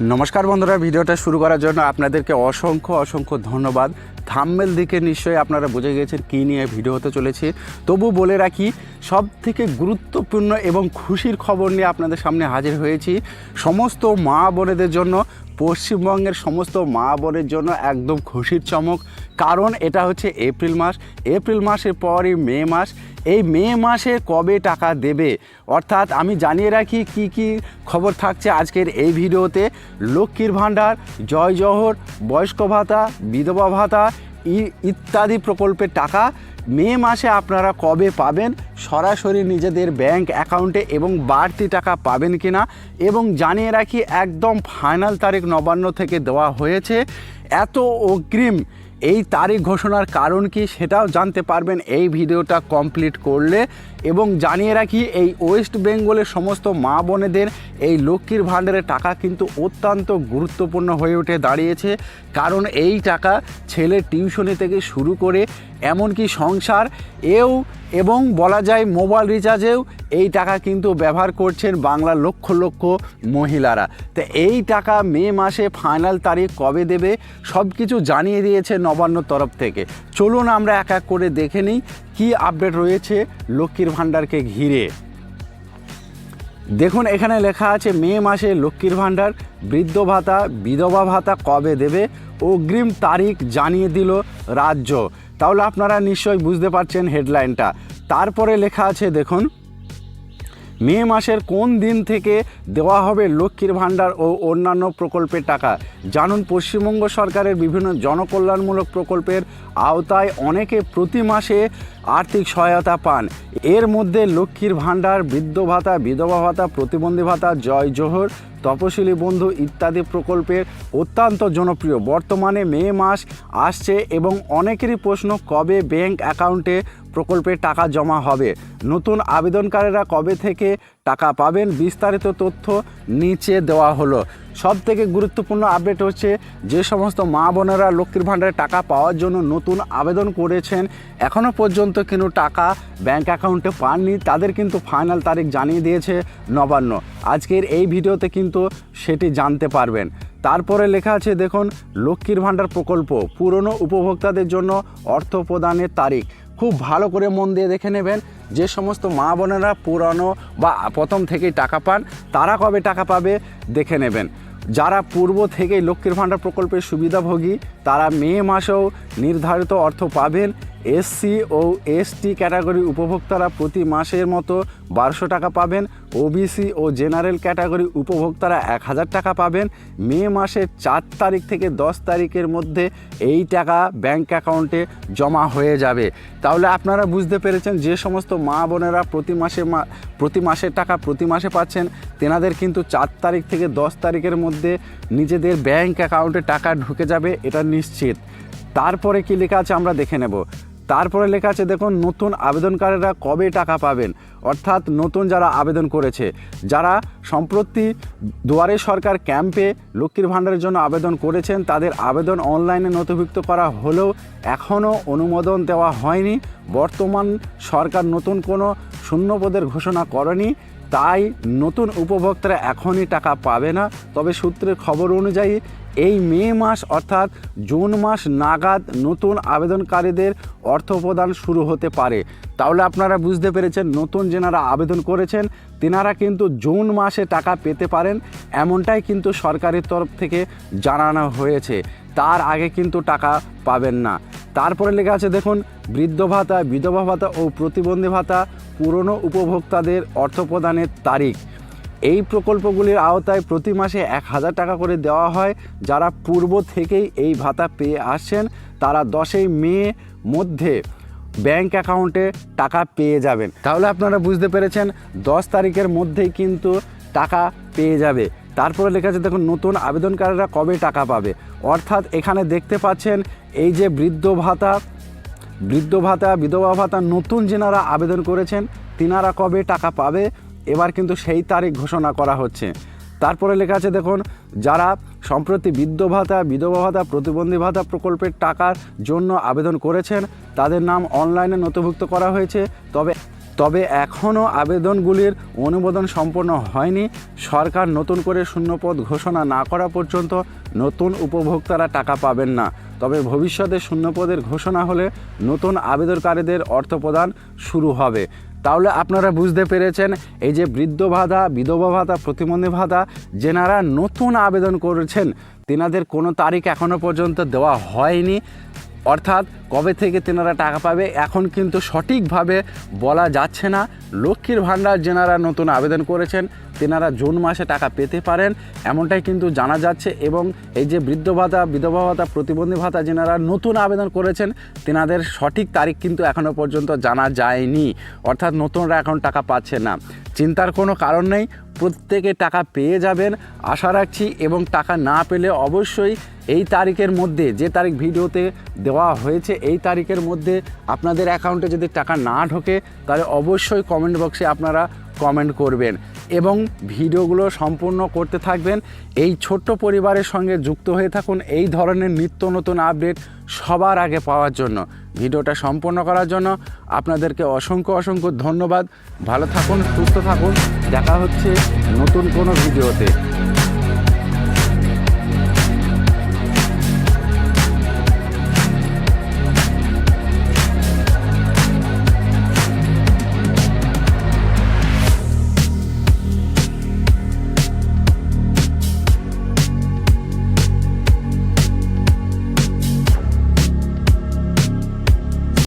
নমস্কার বন্ধুরা, ভিডিওটা শুরু করার জন্য আপনাদেরকে অসংখ্য অসংখ্য ধন্যবাদ। থাম্মেল দিকে নিশ্চয়ই আপনারা বুঝে গিয়েছেন কী নিয়ে ভিডিও হতে চলেছে। তবু বলে রাখি সব থেকে গুরুত্বপূর্ণ এবং খুশির খবর নিয়ে আপনাদের সামনে হাজির হয়েছি। সমস্ত মা বোনেদের জন্য, পশ্চিমবঙ্গের সমস্ত মা বোনের জন্য একদম খুশির চমক। কারণ এটা হচ্ছে এপ্রিল মাস। এপ্রিল মাসের পরই মে মাস। এই মে মাসে কবে টাকা দেবে? অর্থাৎ আমি জানিয়ে রাখি কি কি খবর থাকছে আজকের এই ভিডিওতে। লক্ষ্মীর ভাণ্ডার, জয় জহর, বয়স্ক ভাতা, বিধবা ভাতা ইত্যাদি প্রকল্পের টাকা মে মাসে আপনারা কবে পাবেন? সরাসরি নিজেদের ব্যাংক অ্যাকাউন্টে এবং বাড়তি টাকা পাবেন কিনা? এবং জানিয়ে রাখি একদম ফাইনাল তারিখ নবান্ন থেকে দেওয়া হয়েছে। এত অগ্রিম এই তারিখ ঘোষণার কারণ কি সেটাও জানতে পারবেন। এই ভিডিওটা কমপ্লিট করলে এবং জানিয়ে রাখি, এই ওয়েস্ট বেঙ্গলের সমস্ত মা বোনেদের এই লক্ষ্মীর ভাণ্ডারের টাকা কিন্তু অত্যন্ত গুরুত্বপূর্ণ হয়ে উঠে দাঁড়িয়েছে। কারণ এই টাকা ছেলের টিউশনি থেকে শুরু করে এমনকি সংসার, এও এবং বলা যায় মোবাইল রিচার্জেও এই টাকা কিন্তু ব্যবহার করছেন বাংলার লক্ষ লক্ষ মহিলারা। তো এই টাকা মে মাসে ফাইনাল তারিখ কবে দেবে সব কিছু জানিয়ে দিয়েছে নবান্ন তরফ থেকে। চলুন আমরা এক এক করে দেখে নিই। কী আপডেট রয়েছে লক্ষ্মীর ভাণ্ডারকে ঘিরে? দেখুন, এখানে লেখা আছে, মে মাসে লক্ষ্মীর ভাণ্ডার, বৃদ্ধ ভাতা, বিধবা ভাতা কবে দেবে? অগ্রিম তারিখ জানিয়ে দিল রাজ্য। তাহলে আপনারা নিশ্চয়ই বুঝতে পারছেন হেডলাইনটা। তারপরে লেখা আছে, দেখুন, মে মাসের কোন দিন থেকে দেওয়া হবে লক্ষ্মীর ভাণ্ডার ও অন্যান্য প্রকল্পের টাকা? জানুন, পশ্চিমবঙ্গ সরকারের বিভিন্ন জনকল্যাণমূলক প্রকল্পের আওতায় অনেকে প্রতি মাসে আর্থিক সহায়তা পান। এর মধ্যে লক্ষ্মীর ভাণ্ডার, বৃদ্ধ ভাতা, বিধবা ভাতা, প্রতিবন্ধী ভাতা, জয় জোহর, তপশিলি বন্ধু ইত্যাদি প্রকল্পের অত্যন্ত জনপ্রিয়। বর্তমানে মে মাস আসছে এবং অনেকেরই প্রশ্ন, কবে ব্যাংক অ্যাকাউন্টে প্রকল্পের টাকা জমা হবে? নতুন আবেদনকারীরা কবে থেকে টাকা পাবেন। বিস্তারিত তথ্য নিচে দেওয়া হলো। সব থেকে গুরুত্বপূর্ণ আপডেট হচ্ছে যে সমস্ত মা বোনেরা লক্ষ্মীর ভাণ্ডারে টাকা পাওয়ার জন্য নতুন আবেদন করেছেন। এখনও পর্যন্ত কিন্তু টাকা ব্যাংক অ্যাকাউন্টে পাননি। তাদের কিন্তু ফাইনাল তারিখ জানিয়ে দিয়েছে নবান্ন। আজকের এই ভিডিওতে কিন্তু সেটি জানতে পারবেন। তারপরে লেখা আছে, দেখুন, লক্ষ্মীর ভাণ্ডার প্রকল্প পুরনো উপভোক্তাদের জন্য অর্থ প্রদানের তারিখ। খুব ভালো করে মন দিয়ে দেখে নেবেন যে সমস্ত মা বোনেরা পুরানো বা প্রথম থেকেই টাকা পান, তারা কবে টাকা পাবে দেখে নেবেন। যারা পূর্ব থেকেই লক্ষ্মীর ভাণ্ডার প্রকল্পের সুবিধাভোগী, তারা মে মাসেও নির্ধারিত অর্থ পাবেন এসসি ও এসটি ক্যাটাগরি উপভোক্তারা প্রতি মাসের মতো বারোশো টাকা পাবেন। ওবিসি ও জেনারেল ক্যাটাগরি উপভোক্তারা এক হাজার টাকা পাবেন। মে মাসের চার তারিখ থেকে দশ তারিখের মধ্যে এই টাকা ব্যাংক অ্যাকাউন্টে জমা হয়ে যাবে। তাহলে আপনারা বুঝতে পেরেছেন যে সমস্ত মা বোনেরা প্রতি মাসে প্রতি মাসের টাকা প্রতি মাসে পাচ্ছেন। তেনাদের কিন্তু চার তারিখ থেকে দশ তারিখের মধ্যে নিজেদের ব্যাংক অ্যাকাউন্টে টাকা ঢুকে যাবে, এটা নিশ্চিত। তারপরে কী লেখা আছে আমরা দেখে নেব। তারপরে লেখা আছে, দেখুন, নতুন আবেদনকারীরা কবে টাকা পাবেন? অর্থাৎ নতুন যারা আবেদন করেছে, যারা সম্প্রতি দুয়ারে সরকার ক্যাম্পে লক্ষ্মীর ভাণ্ডারের জন্য আবেদন করেছেন, তাদের আবেদন অনলাইনে নথিভুক্ত করা হলেও এখনও অনুমোদন দেওয়া হয়নি। বর্তমান সরকার নতুন কোনো শূন্যপদের ঘোষণা করেনি। তাই নতুন উপভোক্তারা এখনই টাকা পাবে না। তবে সূত্রের খবর অনুযায়ী, এই মে মাস অর্থাৎ জুন মাস নাগাদ নতুন আবেদনকারীদের অর্থ প্রদান শুরু হতে পারে। তাহলে আপনারা বুঝতে পেরেছেন, নতুন যেনারা আবেদন করেছেন, তেনারা কিন্তু জুন মাসে টাকা পেতে পারেন। এমনটাই কিন্তু সরকারের তরফ থেকে জানানো হয়েছে। তার আগে কিন্তু টাকা পাবেন না। তারপরে লেখা আছে, দেখুন, বৃদ্ধ ভাতা, বিধবা ভাতা ও প্রতিবন্ধী ভাতা পুরনো উপভোক্তাদের অর্থ প্রদানের তারিখ। এই প্রকল্পগুলির আওতায় প্রতি মাসে এক হাজার টাকা করে দেওয়া হয়। যারা পূর্ব থেকেই এই ভাতা পেয়ে আসছেন, তারা দশই মে মধ্যে ব্যাংক অ্যাকাউন্টে টাকা পেয়ে যাবেন। তাহলে আপনারা বুঝতে পেরেছেন, দশ তারিখের মধ্যেই কিন্তু টাকা পেয়ে যাবে। তারপরে লেখা আছে, দেখুন, নতুন আবেদনকারীরা কবে টাকা পাবে? অর্থাৎ এখানে দেখতে পাচ্ছেন, এই যে বৃদ্ধ ভাতা বৃদ্ধ ভাতা, বিধবা ভাতা, নতুন যেনারা আবেদন করেছেন, তিনারা কবে টাকা পাবে? এবার কিন্তু সেই তারিখ ঘোষণা করা হচ্ছে। তারপরে লেখা আছে, দেখুন, যারা সম্প্রতি বৃদ্ধ ভাতা, বিধবা ভাতা, প্রতিবন্ধী ভাতা প্রকল্পের টাকার জন্য আবেদন করেছেন, তাদের নাম অনলাইনে নথিভুক্ত করা হয়েছে। তবে তবে এখনও আবেদনগুলির অনুমোদন সম্পন্ন হয়নি। সরকার নতুন করে শূন্যপদ ঘোষণা না করা পর্যন্ত নতুন উপভোক্তারা টাকা পাবেন না। তবে ভবিষ্যতে শূন্যপদের ঘোষণা হলে নতুন আবেদনকারীদের অর্থ প্রদান শুরু হবে। তাহলে আপনারা বুঝতে পেরেছেন, এই যে বৃদ্ধ ভাতা, বিধবা ভাতা, প্রতিবন্ধী ভাতা, যেনারা নতুন আবেদন করেছেন, তেনাদের কোনো তারিখ এখনও পর্যন্ত দেওয়া হয়নি। অর্থাৎ কবে থেকে তেনারা টাকা পাবে, এখন কিন্তু সঠিকভাবে বলা যাচ্ছে না। লক্ষ্মীর ভাণ্ডার যেনারা নতুন আবেদন করেছেন, তেনারা জুন মাসে টাকা পেতে পারেন, এমনটাই কিন্তু জানা যাচ্ছে। এবং এই যে বৃদ্ধ ভাতা, বিধবা ভাতা, প্রতিবন্ধী ভাতা যেনারা নতুন আবেদন করেছেন, তেনাদের সঠিক তারিখ কিন্তু এখনও পর্যন্ত জানা যায়নি। অর্থাৎ নতুনরা এখন টাকা পাচ্ছে না। চিন্তার কোনো কারণ নেই প্রত্যেকে টাকা পেয়ে যাবেন, আশা রাখছি, এবং টাকা না পেলে অবশ্যই এই তারিখের মধ্যে, যে তারিখ ভিডিওতে দেওয়া হয়েছে, এই তারিখের মধ্যে আপনাদের অ্যাকাউন্টে যদি টাকা না ঢোকে, তাহলে অবশ্যই কমেন্ট বক্সে আপনারা কমেন্ট করবেন এবং ভিডিওগুলো সম্পূর্ণ করতে থাকবেন। এই ছোট্ট পরিবারের সঙ্গে যুক্ত হয়ে থাকুন। এই ধরনের নিত্য নতুন আপডেট সবার আগে পাওয়ার জন্য, ভিডিওটা সম্পূর্ণ করার জন্য আপনাদেরকে অসংখ্য অসংখ্য ধন্যবাদ। ভালো থাকুন, সুস্থ থাকুন। দেখা হচ্ছে নতুন কোনো ভিডিওতে।